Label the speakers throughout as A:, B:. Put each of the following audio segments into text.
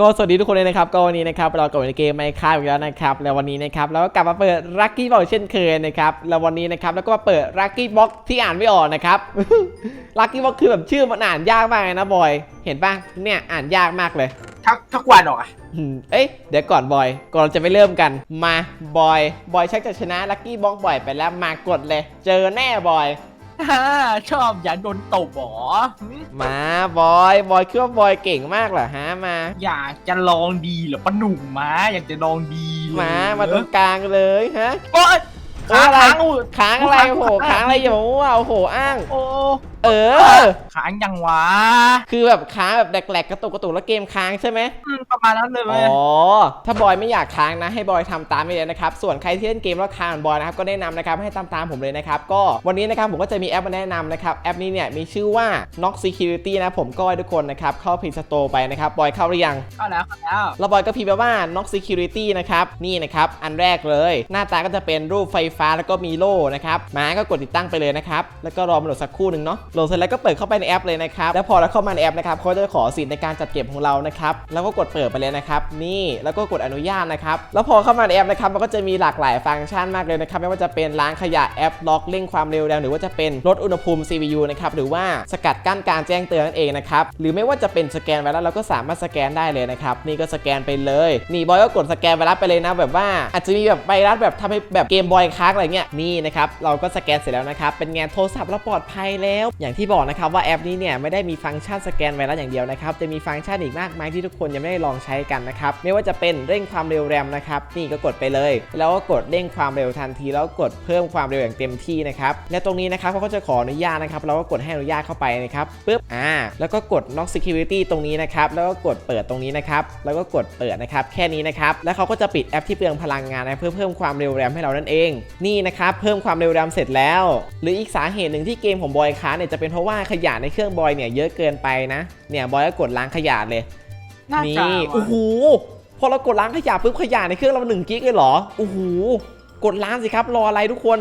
A: ก็สวัสดีทุกคนเลยนะครับ ก็วันนี้นะครับเรากลับมาในเกมไมค์คาอีกแล้วนะครับแล้ววันนี้นะครับเราก็กลับมาเปิดลัคกี้บ็อกเช่นเคยนะครับแล้ววันนี้นะครับแล้วก็มาเปิดลัคกี้บ็อกที่อ่านไม่ออกนะครับลัคกี้บ็อกคือแบบชื่อมันอ่านยากมากเลยนะบอยเห็นป่ะเนี่ยอ่านยากมากเลย
B: ทักทักวันเหรอ
A: อืมเอ้ยเดี๋ยวก่อนบอยก่อนเราจะไปเริ่มกันมาบอยบอยชักจะชนะลัคกี้บ็อกบ่อยไปแล้วมากดเลย เจอแน่บอย
B: ฮ่าชอบอย่าโดนตบเหรอหึ
A: มาบอยบอยคิดว่าบอยเก่งมากเหรอฮะมา
B: อยากจะลองดีเหรอปะหนุ่มมาอยากจะลองดีเลย
A: มามาตรงกลางเลยฮะ
B: โอ๊ย
A: โอ๊ย
B: ค้าง
A: อะไร
B: ค้าง
A: ค้างอะไร
B: ค้าง
A: โอ้โห
B: ค้าง
A: ค้างอะไรอย่ามาว่าโอ้โหอ้าง
B: โอ้
A: เออ
B: ค้างยังวะ
A: คือแบบค้างแบบแหลกๆกระตุกกระตุกแล้วเกมค้างใช่ไหม
B: อืมประมาณนั้นเลย
A: อ๋
B: เว้ย
A: อถ้าบอยไม่อยากค้างนะ ให้บอยทำตามไปเลยนะครับ ส่วนใครที่เล่นเกมแล้วค้างเหมือนบอยนะครับ ก็แนะนำนะครับให้ตามตามผมเลยนะครับ ก็วันนี้นะครับผมก็จะมีแอปมาแนะนำนะครับ แอปนี้เนี่ยมีชื่อว่า Knox Security นะผมก็ให้ทุกคนนะครับ เข้า Play Store ไปนะครับ บอยเข้าหรือยัง
B: เข้าแล้วเข้าแล้ว
A: แล้วบอยก็พิมพ์ไปว่า Knox Security นะครับ นี่นะครับ อันแรกเลย หน้าตาก็จะเป็นรูปไฟฟ้าแล้วก็มีโล่นะครับ มาก็กดติดตั้งไปเลยนะครับ แล้วก็รอมันโหลดสักครู่หนึ่งเนาะโหลดเสร็จแล้วก็เปิดเข้าไปในแอปเลยนะครับ แล้วพอเราเข้ามาในแอปนะครับเขาจะขอสิทธิ์ในการจัดเก็บของเรานะครับ แล้วก็กดเปิดไปเลยนะครับ นี่ แล้วก็กดอนุญาตนะครับ แล้วพอเข้ามาในแอปนะครับ มันก็จะมีหลากหลายฟังก์ชันมากเลยนะครับ ไม่ว่าจะเป็นล้างขยะแอปล็อกเร่งความเร็วแรงหรือว่าจะเป็นลดอุณหภูมิ CPU นะครับ หรือว่าสกัดกั้นการแจ้งเตือนนั่นเองนะครับ หรือไม่ว่าจะเป็นสแกนไวรัสเราก็สามารถสแกนได้เลยนะครับ นี่ก็สแกนไปเลย นี่บอยก็กดสแกนไวรัสไปเลยนะ แบบว่าอาจจะมีแบบไวรัสแบบทำให้แบบเกมบอยค้างอะไรเงี้ย นี่นะครับ เราก็สแกนเสร็จแล้วนะครับ เป็นไงโทรศัพท์เราปลอดภัยแล้วอย่างที่บอกนะครับว่าแอปนี้เนี่ยไม่ได้มีฟังก์ชันสแกนไวรัสอย่างเดียวนะครับจะมีฟังก์ชันอีกมากมายที่ทุกคนยังไม่ได้ลองใช้กันนะครับไม่ว่าจะเป็นเร่งความเร็วแรมนะครับนี่ก็กดไปเลย แล้วก็กดเร่งความเร็วทันที แล้วก็กดเพิ่มความเร็วอย่างเต็มที่นะครับและตรงนี้นะครับเขาก็จะขออนุญาตนะครับเราก็กดให้อนุญาตเข้าไปนะครับปึ๊บอ่าแล้วก็กด Knock Security ตรงนี้นะครับแล้วก็กดเปิดตรงนี้นะครับแล้วก็กดเปิดนะครับแค่นี้นะครับแล้วเขาก็จะปิดแอปที่เปลืองพลังงานนะเพื่อเพิ่มความเร็วแรมให้เรานั่นเอง นี่นะครับเพิ่มความเร็วแรมเสร็จแล้ว หรืออีกสาเหตุหนึ่งที่เกมของบอยค้างเนี่ยจะเป็นเพราะว่าขยะในเครื่องบอยเนี่ยเยอะเกินไปนะ เนี่ยบอยก็กดล้างขยะเลย
B: น่าจะ
A: นี่
B: วะ
A: โอ้โหพอเรากดล้างขยะปุ๊บขยะในเครื่องเราหนึ่งกิกเลยเหรอโอ้โหกดล้างสิครับรออะไรทุกคน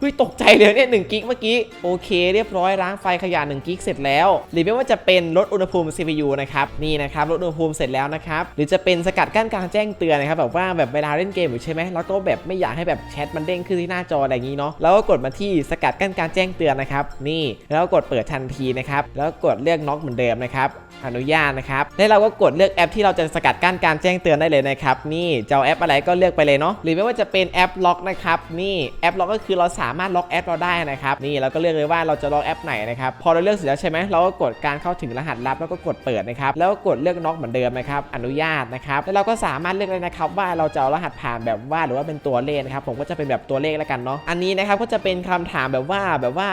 A: เฮ้ยตกใจเลยเนี่ยหนึ่งกิกเมื่อกี้ โอเคเรียบร้อยล้างไฟขยะ1กิกเสร็จแล้ว หรือไม่ว่าจะเป็นลดอุณหภูมิ CPU นะครับนี่นะครับลดอุณหภูมิเสร็จแล้วนะครับหรือจะเป็นสกัดกั้นการแจ้งเตือนนะครับแบบว่าแบบเวลาเล่นเกมอยู่ใช่ไหมแล้วก็แบบไม่อยากให้แบบแชทมันเด้งขึ้นที่หน้าจออะไรอย่างนี้เนาะแล้วก็กดมาที่สกัดกั้นการแจ้งเตือนนะครับนี่แล้วก็กดเปิดทันทีนะครับแล้วก็กดเลือกน็อกเหมือนเดิมนะครับอนุญาตนะครับแล้วเราก็กดเลือกแอปที่เราจะสกัดกั้นการแจ้งเตือนได้เลยนะครับนี่จะเอาแอปอะไรก็เลือกไปเลยเนาะหรือไม่ว่าจะเป็นแอปล็อกนะครับนี่แอปล็อกก็คือเราสามารถล็อกแอปเราได้นะครับนี่เราก็เลือกเลยว่าเราจะล็อกแอปไหนนะครับพอเราเลือกเสร็จแล้วใช่ไหมเราก็กดการเข้าถึงรหัสลับแล้วก็กดเปิดนะครับแล้วก็กดเลือกน็อกเหมือนเดิมนะครับอนุญาตนะครับแล้วเราก็สามารถเลือกเลยนะครับว่าเราจะเอารหัสผ่านแบบว่าหรือว่าเป็นตัวเลขนะครับผมก็จะเป็นแบบตัวเลขแล้วกันเนาะอันนี้นะครับก็จะเป็นคำถามแบบว่าแบบว่า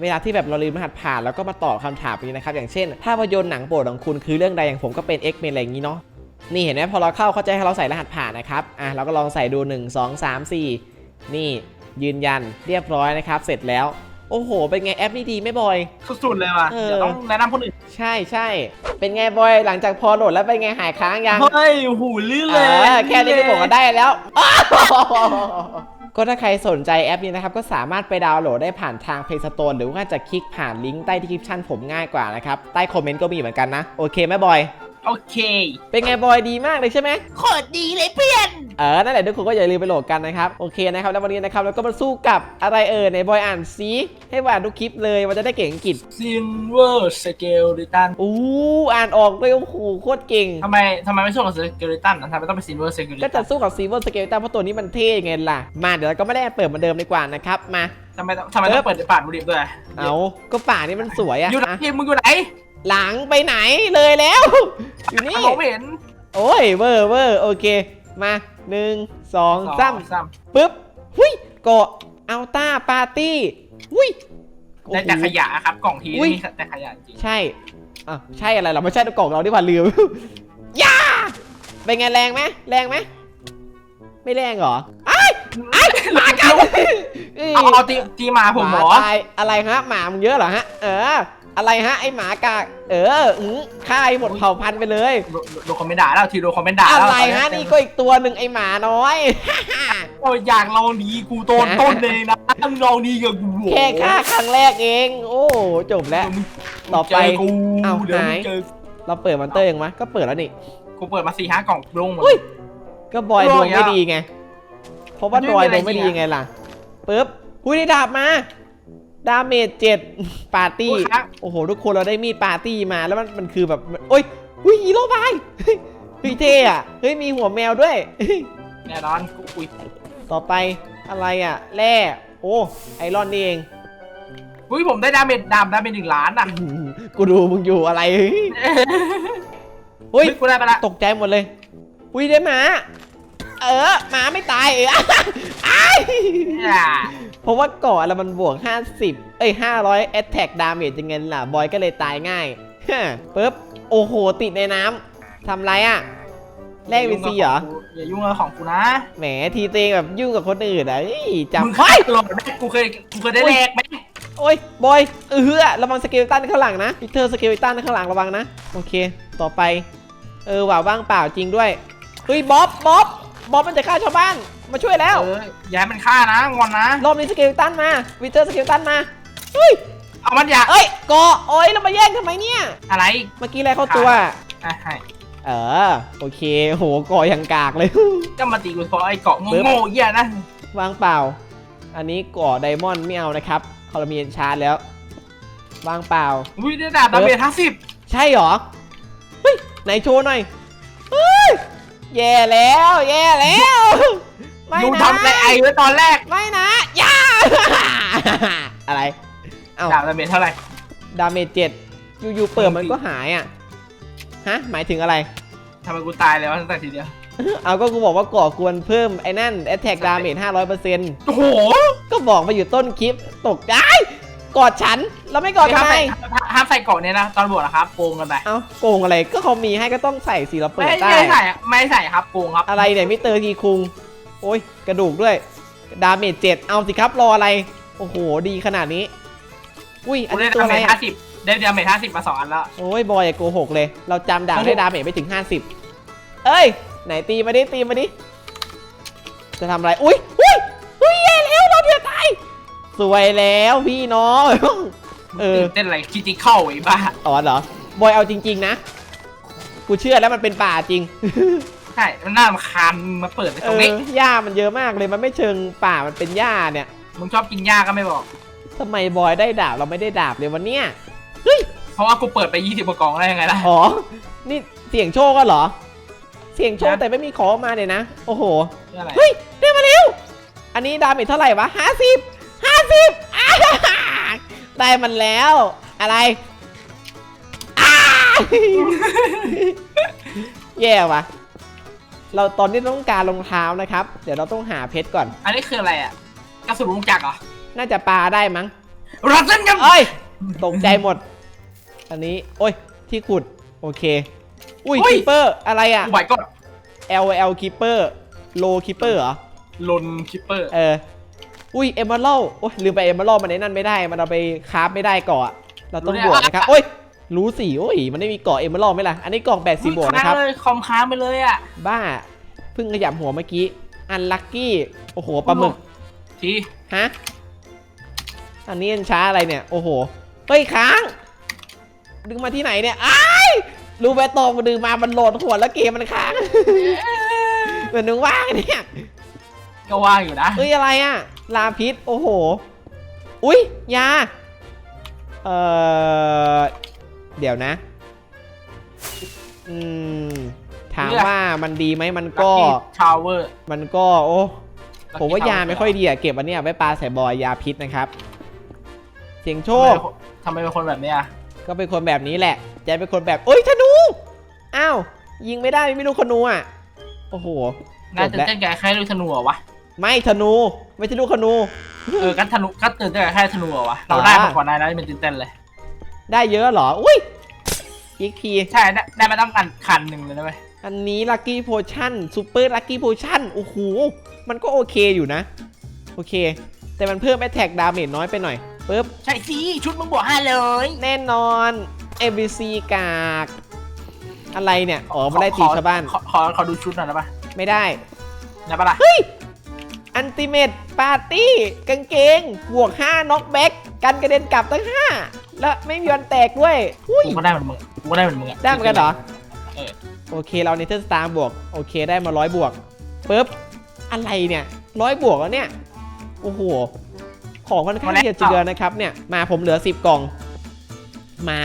A: เวลาที่แบบเราลืมรหัสผ่านแล้วก็มาตอบคำถามนี้นะครับอย่างเช่นภาพยนตร์หนังโปรดของคุณคือเรื่องใดอย่างผมก็เป็น X เมนอะไรอย่างนี้เนาะนี่เห็นไหมพอเราเข้าเขาจะให้เราใส่รหัสผ่านนะครับอะเราก็ลองใส่ดู 1 2 3 4 นี่ ยืนยันเรียบร้อยนะครับ เสร็จแล้ว โอ้โห เป็นไงแอปนี้ดีไหมบอย
B: สุดๆเลยว่ะ
A: เออ
B: เดี๋ยวต้องแนะนำคนอื่น
A: ใช่ใช่เป็นไงบอยหลังจากพอโหลดแล้วเป็นไงหายค้างยัง
B: เฮ้ยโอ้โหูลื่น
A: เอ
B: เลย
A: อแค่นี้ก็บอกว่าได้แล้ว ก็ถ้าใครสนใจแอปนี้นะครับ ก็สามารถไปดาวน์โหลดได้ผ่านทาง Play Store หรือว่าจะคลิกผ่านลิงก์ใต้ที่คลิปชั่นผมง่ายกว่านะครับ ใต้คอมเมนต์ก็มีเหมือนกันนะ โอเคไหมบอย
B: โอเค
A: เป็นไงบอยดีมากเลยใช่ไหม
B: โคตรดีเลยเพื่อน
A: เออ นั่นแหละทุกคนก็อย่าลืมไปโหลดกันนะครับ โอเคนะครับ แล้ววันนี้นะครับเราก็มาสู้กับอะไรเอ่ยในบอยอ่านซีให้ว่าทุกคลิปเลยมันจะได้เก่งอังกฤษ
B: ซินเวอร์สเกลดิตัน
A: อู้อ่านออกด้วยโอ้โหโคตรเก่ง
B: ทำไมทำไมไม่สู้กับสเกลดิตันทำไมต้องเป็นซินเวอร์สเกลดิ
A: ก็
B: ตั
A: จะ
B: น
A: สู้กับซีเวอร์สเกลตันเพราะตัวนี้มันเท่ไงล่ะ มาเดี๋ยวเราก็ไม่ได้เปิดเหมือนเดิมดีกว่านะครับมา
B: ทำไมต้องทำไมต้องเปิดป่านบุรีด้วย
A: เอาก็ป่านี่มันสวยอะ
B: อยู่ไหน
A: อะ
B: มึงอยู่ไหน
A: หลังไปไหนเลยแล้ว อยู่นี่
B: มองไม่เห็น
A: โอ้ยเวอร์เวอร์โอเค มาหนึ่งสองสาม
B: สาม
A: ปึ๊บหุยเกาะอัลต้าปาร์ตี้หุยโอ้โห
B: ได้แต่ขยะครับกล่องที
A: อุ๊ย
B: นี่แต่ขยะจริง
A: ใช่อะใช่อะไรเราไม่ใช่ตัวกล่องเราที่ผ่านลืมย่าเป็นไงแรงไหมแรงไหมไม่แรงเหรอไอ้ไอ้หมากัดเอ้ย
B: เอาเอาตีตีมาผมเหรอ
A: ตายอะไรฮะหมามึงเยอะเหรอฮะ เออ อะไรฮะไอหมากากเอออือฆ่าให้หมดเผ่าพันธุ์ไปเลย
B: โดโดนคอมเมนต์ด่าแล้วทีโดนคอมเมนต์ด่า
A: อะ
B: แล้ว
A: ไรฮะนี่ก็อีกตัวหนึ่งไอหมาน้อย
B: โอ้ยอยากลองดีกูโตนต้นเลยนะมึงลองดีกับกู
A: แค่ฆ่าครั้งแรกเอง โอ้จบแล้วต่อไป
B: เจกู
A: เอ้า
B: เดี๋ยวมึ
A: หางย
B: เจอ
A: เราเปิดมอนเตอร์ยังวะก็เปิดแล้วนี่
B: กูเปิดมาสี่ห้ากล่องลงหมด
A: อุ้ย ก็บอยดวง
B: ดวงอีก
A: ไม่
B: แล้ว
A: ดีไงเพราะว่า
B: มัน
A: บ
B: ไม่
A: อย
B: มี
A: ดวงไม่
B: อะไร
A: ดี
B: จริงอะ
A: ไงล่ะปึ๊บอุ้ยได้ดาบมา ดาเมจเจ็ดปาร์ตี้
B: โอ้ยครับ
A: โอ้โห ทุกคนเราได้มีดปาร์ตี้มาแล้วมันมันคือแบบโอ้ยอุ้ยฮีโร่บายเฮ้ยเฮ้ยเท่อะเฮ้ยมีหัวแมวด้วย
B: แน่นอนกูอุ้ย
A: ต่อไปอะไรอะแร่โอ้ไอรอนนี่เอง
B: อุ้ยผมได้ดาเมจดาบดาเมจหนึ่งล้านอะ
A: อื้อหือกูดูมึงอยู่อะไรเฮ้ยอุ้ย
B: กูได้ไปละ
A: ตกใจหมดเลย อุ้ยได้หมา เออหมาไม่ตายเอออ้าย
B: อ่า
A: เพ ราะว่าก่อนแล้วมันบวก 50 เอ้ย 500 attack damage ยังไงล่ะ บอยก็เลยตายง่ายฮะปึ๊บ โอ้โห ติดในน้ำทำไรอะแลกวีซีเหรอ
B: อย่ายุ่งกับของกูนะ
A: แหมทีเตงแบบยุ่งกับคนอื่นอะเฮ้ย
B: มึง
A: จำ
B: เค
A: ไว้
B: ยตลอดไหมกูเคยกูเคยได้แลกไหม
A: โอ้ย บอย เออระวังสเกลตันข้างหลังนะพิเตอร์สเกลตันข้างหลังระวังนะ โอเค ต่อไป เออว่าว่างเปล่าจริงด้วย เฮ้ยบ๊อบบ๊อบ บ๊อบมันจะฆ่าชาวบ้าน มาช่วยแล้ว
B: เอออย่าให้มันฆ่านะ งอนนะ
A: รอบนี้สเกลตันมา วิเตอร์สเกลตันมา เฮ้ย
B: เอามันอย่า
A: เอ้ยเกาะโอ้ยเรามาแย่งทำไมเนี่ย
B: อะไร
A: เมื่อกี้อะไรเข้าตัว
B: อะให้
A: เออ โอเค โหเกาะอย่างกากเลย
B: ก็มาตีกูเพราะไอ้เกาะโง่ๆเหี้ยนะ
A: วางเปล่า อันนี้เกาะไดมอนด์ไม่เอานะครับคอลมีเอนชาร์จแล้ว วางเปล่า
B: อุ้ยได้ดาบดาเมจห้าสิบ
A: ใช่เหรอ เฮ้ย ไหนโชว์หน่อยเฮ้ย แย่แล้ว แย่แล้ว ไม่
B: ดู
A: นะ
B: ทำในไอไว้ตอนแรก
A: ไม่นะอย่า อะไร เอ้า
B: ดาบดาเมจเท่าไหร่
A: ดาเมจเจ็ดอยู่ๆเปิดมันก็หายอะ ฮะ หมายถึงอะไร
B: ทำไมกูตายแล้วตั้งแต่ทีเดียว
A: เอาก็กูบอกว่าก่อกวนเพิ่มไอ้นั่น attack damage 500%
B: โอ้โห
A: ก็บอกมาอยู่ต้นคลิปตกได้ กอดฉัน แล้วไม่กอดทำไม
B: ห้ามใส่เกาะเนี่ยนะตอนบวชนะครับโกงกันไป
A: เอ้าโกงอะไรก็เขามีให้ก็ต้องใส่สิเราเปิ
B: ไม่
A: ดได้
B: ไม่ใส่อะไม่ใส่ครับโกงครับ
A: อะไรเนี่ยมิสเตอร์ทีคุง โอ้ยกระดูกด้วย ดาเมจเจ็ดเอาสิครับรออะไร โอ้โหดีขนาดนี้ อุ้ยอั
B: กู
A: น
B: ได้
A: นี้ตัว
B: ดา
A: อะ
B: เม
A: ไร
B: จ
A: อะ
B: ห้าสิบได้ดาเมจห้าสิบมาสองอันแล้ว
A: โอ้ยบอยอย่าโกหกเลย เราจำดาบได้ดาเมจไม่ถึง50เอ้ย ไหนตีมาดิตีมาดิจะทำอะไร อุ้ยอุ้ยอุ้ยแย่ สวยแล้วพี่น้องเออ
B: ตื่นเต้นอะไรคิติเข้าไอ้บ้า
A: อ๋อเหรอบอยเอาจริง ๆ นะ กูเชื่อแล้วมันเป็นป่าจริง
B: ใช่มันน่ารำคาญมาเปิดใน
A: เอ
B: ตรง
A: อ
B: นี้
A: หญ้ามันเยอะมากเลยมันไม่เชิงป่ามันเป็นหญ้าเนี่ย
B: มึงชอบกินหญ้าก็ไม่บอก
A: ทำไมบอยได้ดาบเราไม่ได้ดาบเลยวันเนี้ย
B: เพราะว่ากูเปิดไปยี่สิบกว่ากล่องได้ยังไงล่ะ
A: อ๋อนี่เสี่ยงโชคก็เหรอ เสี่ยงโชค
B: นะ
A: แต่ไม่มีของมาเลยนะ โอ้โห
B: นี่อะไร
A: เฮ้ยได้มาเร็วอันนี้ดาเมจเท่าไหร่วะห้าสิบห้า สิบได้มันแล้ว อะไรอ้าแย่ว่ะ เราตอนนี้ต้องการรองเท้านะครับ เดี๋ยวเราต้องหาเพชรก่อน
B: อันนี้คืออะไรอะกระสุนวงจักรเหรอ
A: น่าจะปลาได้มั้ง
B: รัดเส้นกัน
A: เอ้ยตกใจหมด อันนี้ โอ้ย ที่ขุด โอเค อุ้ย
B: อุ้ย
A: คีเปอร์ อะไรอะ
B: กูไหวก่อน
A: L L Keeper Low Keeper เหรอ
B: ลนคิปเปอร์
A: เออ อุ้ย Emerald โอ้ยลืมไป Emerald มันในนั่นไม่ได้ มันเอาไปคราฟไม่ได้เกาะอะเราต้องบวกนะครับโอ้ยรู้สิโอ้ยมันไม่มีเกาะ Emerald ไหมล่ะอันนี้กล่อง80บวกนะครับ
B: เลยคอมค้างไปเลยอะ
A: บ้าเพิ่งขยับหัวเมื่อกี้อันลัคกี้โอ้โหปลาหมึก
B: ที
A: ฮะอันนี้อันช้าอะไรเนี่ยโอ้โหเฮ้ยค้าง ดึงมาที่ไหนเนี่ยอ้ายรู้ไหมตองมันดึงมามันโหลดหัวแล้วเกมมันค้างเหมือนนึงว่างเนี่ย
B: ก็ว่างอยู่นะ
A: เฮ้ยอะไรอะ ลาพิษ โอ้โห อุ้ยยา เอ่อ เดี๋ยวนะ อืม ถามว่ามันดีไหมมันก็
B: ชาวเวอร์
A: มันก็ โอ้ ผมว่ายาไม่ค่อยดีอะเก็บอันเนี้ยไว้ปลาใส่บอยยาพิษนะครับ เสียงโชค
B: ทำไมเป็นคนแบบเนี้ย
A: ก็เป็นคนแบบนี้แหละแจเป็นคนแบบเอ้ยธนู อ้าว ยิงไม่ได้ไม่รู้ธนูอะ โอ้โห
B: น่า
A: จ
B: ตื่
A: บ
B: น
A: แล้ว
B: เต้นกับแค่ลูกธนูเหรอวะ
A: ไม่ธนู ไม่ใช่ลูกธนู
B: เออก็ธนูก็ตื่นเต้นกับแค่ธนูเหรอวะเราได้มากกว่านายนะมันตื่นเต้นเลย
A: ได้เยอะเหรอ อุ้ยอีกที
B: ใช่ได้ได้มาต้องกันคันหนึ่งเลยนะเว้ย
A: อันนี้ลั c กี้โพชั่นซูเปอร์ลั c กี้โพชั่นโอ้โห มันก็โอเคอยู่นะ โอเค แต่มันเพิ่มแอ t แทกดาเมจน้อยไปหน่อยปึ๊บ
B: ใช่สิชุดมึงบวกห้าเลย
A: แน่นอน ABC กาก อะไรเนี่ย อ๋อมันได้ตีชาวบ้าน
B: ขอขอขอดูชุดหน่อยได้ปะ
A: ไม่ได้
B: ได้ปะล่ะ
A: อันติเมตปาร์ตี้กางเกงบวก5น็อกแบ็กกันกระเด็นกลับตั้ง 5 แล้วไม่มีวันแตกด้วยอุ้ย
B: กูก็ได้เหมือนมึงกูก็ได้เหมือนมึงอะ
A: ได้เหมือนกันเหรอ
B: เออ
A: โอเคเราเนเธอร์สตาร์บวก โอเคได้มาร้อยบวกปุ๊บอะไรเนี่ยร้อยบวกแล้วเนี่ย โอ้โห ของค่อนข้างที่จะเจือนะครับเนี่ย มาผมเหลือ 10 กล่อง หมา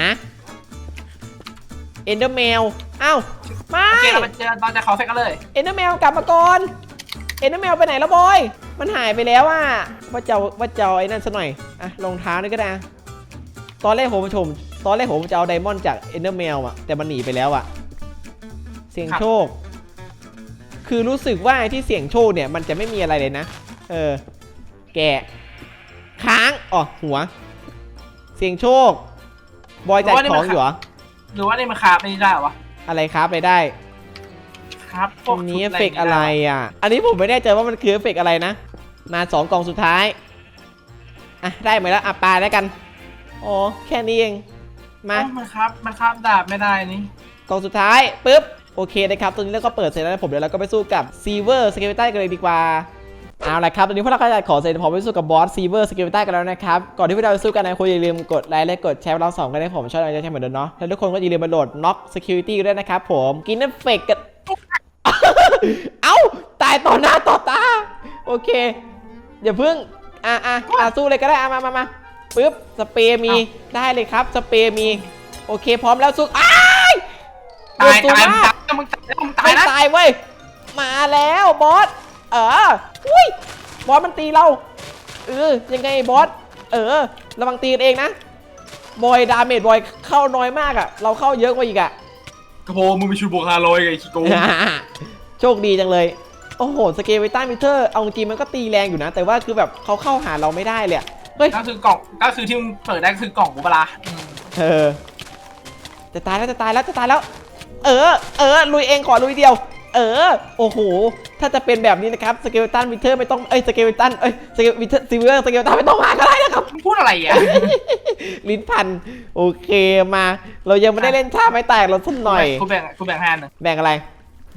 A: เอนเดอร์แมวอ้าวไม่
B: โอเคเราไปเจอตอนจะเขาเฟกกันเลย
A: เอนเดอร์แมวกลับมาก่อน เอนเดอร์แมวไปไหนแล้วบอย มันหายไปแล้วอะว่าเจ้าว่าเจ้าไอ้นั่นซะหน่อยอะรองเท้านี่ก็ได้อะตอนแรกผมชม ตอนแรกผมจะเอาไดมอนด์จากเอนเดอร์แมวอะแต่มันหนีไปแล้วอะ เสี่ยงโชค คือรู้สึกว่าไอ้ที่เสี่ยงโชคเนี่ย มันจะไม่มีอะไรเลยนะ เออ แกะค้างอ๋อหัว เสี่ยงโชค บอยจัดของอยู่เหรอ
B: หรือว่านี่มันคาบไม่ได้เหรอวะ
A: อะไรครับไปได้
B: ครับพ
A: ต
B: ว
A: ร
B: ก
A: งนี้
B: ชุ
A: เอ
B: ด
A: ฟเฟกต์อะไรอะ อันนี้ผมไม่แน่ใจว่ามันคือเอฟเฟกต์อะไรนะ มาสองกล่องสุดท้าย อะ ได้มาแล้วอะปลาแล้วกันอ๋อแค่นี้เอง มา
B: เอ้ามันครับ มันครับดาบไม่ได้นี่
A: กล่องสุดท้ายปุ๊บ โอเคนะครับตรงนี้เราก็เปิดเสร็จแล้วนะผมเดี๋ยวเราก็ไปสู้กับซีเวอร์สเกลตันกันเลยดีกว่าเอาละครับตอนนี้พวกเราก็จะขอเสร็จพร้อมไปสู้กับบอสซีเวอร์สเกลตันกันแล้วนะครับ ก่อนที่พวกเราจะสู้กันนะคุณอย่าลืมกดไลค์และกดแชร์เราสองกันให้ผมช่วยเราจะใช้เหมือนเดิมเนาะแล้วทุกคนก็อย่าลืมมาโหลด Knock Security ด้วยนะครับผมกินเอฟเฟกต์กัน เอ้า ตายต่อหน้าต่อตา โอเค อย่าเพิ่ง อะอะอะสู้เลยก็ได้ อะมามามาปึ๊บ สเปรย์มี ได้เลยครับ สเปรย์มี โอเค พร้อมแล้วสู้อ้าย
B: ตาย
A: โดน
B: ตาย
A: สู้
B: มึง
A: มาก
B: ตายมึงตายมึงตาย
A: ไม่
B: นะ
A: ตายเว้ย มาแล้วบอส เออ อุ้ย บอสมันตีเรา เออ ยังไงบอส เออ ระวังตีกันเองนะ บอยดาเมจบอยเข้าน้อยมากอะเราเข้าเยอะกว่าอีกอะ
B: กระโปรงมึงไปชูบวกฮาโลยไอ้ขี้โกง
A: โชคดีจังเลย โอ้โห สเกลวิต้ามิเตอร์ เอาจริงๆมันก็ตีแรงอยู่นะ แต่ว่าคือแบบเขาเข้าหาเราไม่ได้เลยอะเฮ้ย
B: ก็คือกล่องก็คือที่มึงเปิดได้ก็คือกล่องกูเปะล่าอืม
A: เออ จะตายแล้วจะตายแล้วจะตายแล้ว เออ เออ ลุยเองขอลุยเดียว เออ โอ้โห ถ้าจะเป็นแบบนี้นะครับสเกลตันวิเทอร์ไม่ต้อง เอ้ยสเกลตันเอ้ยสเกลวิเทอร์ซิเวอร์สเกลตันไม่ต้องมาก็ได้นะครับ
B: มึงพูดอะไรอะ
A: ลิ้นพัน โอเคมา เรายังไม่ได้เล่นท่าไม่แตกเราสักหน่อย
B: กูแบ่งกูแบ่งแฮนด์หนึ่ง
A: แบ่งอะไร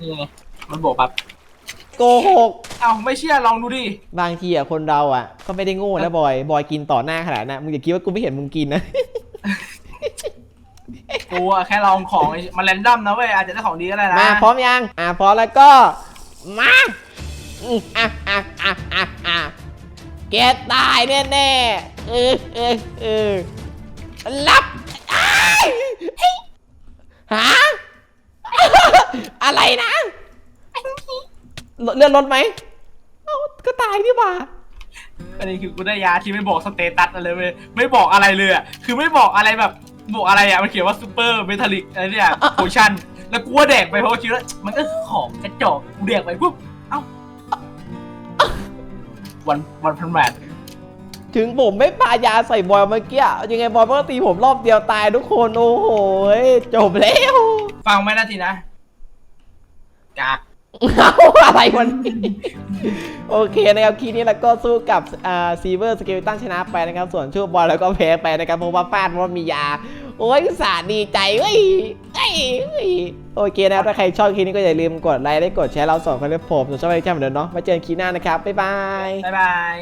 B: นี่ไง มันบวกแบบ
A: โกหก
B: เอ้าไม่เชื่อลองดูดิ
A: บางทีอะคนเราอะ ก็ไม่ได้โง่นะบอย บอยกินต่อหน้าขนาดนั้นมึงอย่าคิดว่ากูไม่เห็นมึงกินนะ
B: กูอะแค่ลองของมันแรนดอมนะเว้ยอาจจะได้ของดีก็ได้นะ
A: มาพร้อมยัง อะพร้อมแล้วก็มาอืมอะอะอะอะอะแกตายแน่แน่ๆเออเออเออรับอ้ายเฮ้ยหา อะไรนะ เลื่อนรถไหมเอ้าก็ตายนี่หว่า
B: อันนี้คือกูได้ยาที่ไม่บอกสเตตัสอะไรเลยไม่บอกอะไรเลยอะคือไม่บอกอะไรแบบบอกอะไรอะมันเขียนว่าซูเปอร์เมทัลลิกอะไรเนี่ยโพชั่นแล้วกูว่าแดกไปเพราะว่าคิดว่ามันก็คือของกระจอกกูแดกไปปุ๊บเอ้าวันวันพันแมท
A: ถึงผมไม่ปายาใส่บอยเมื่อกี้ยังไงบอยก็ตีผมรอบเดียวตายทุกคนโอ้โหจบแล้ว
B: ฟังไหมนาทีนะกาก
A: เอาอะไรวันนี้ โอเคนะครับคีนี้เราก็สู้กับอ่าซีเวอร์สเกลตันชนะไปนะครับ ส่วนชูบอลแล้วก็แพ้ไปนะครับเพราะว่าฟาดเพราะว่ามียา โอ้ยอุตสาห์ดีใจเฮ้ยเฮ้ยเฮ้ยโอเคนะครับถ้าใครชอบคลิปนี้ก็อย่าลืมกดไลค์และกดแชร์เราสองคนเลยผมส่วนชอบอะไรแจ้งเหมือนเดิมเนาะไว้เจอกันคลิปหน้านะครับ บ๊ายบาย
B: บ๊ายบาย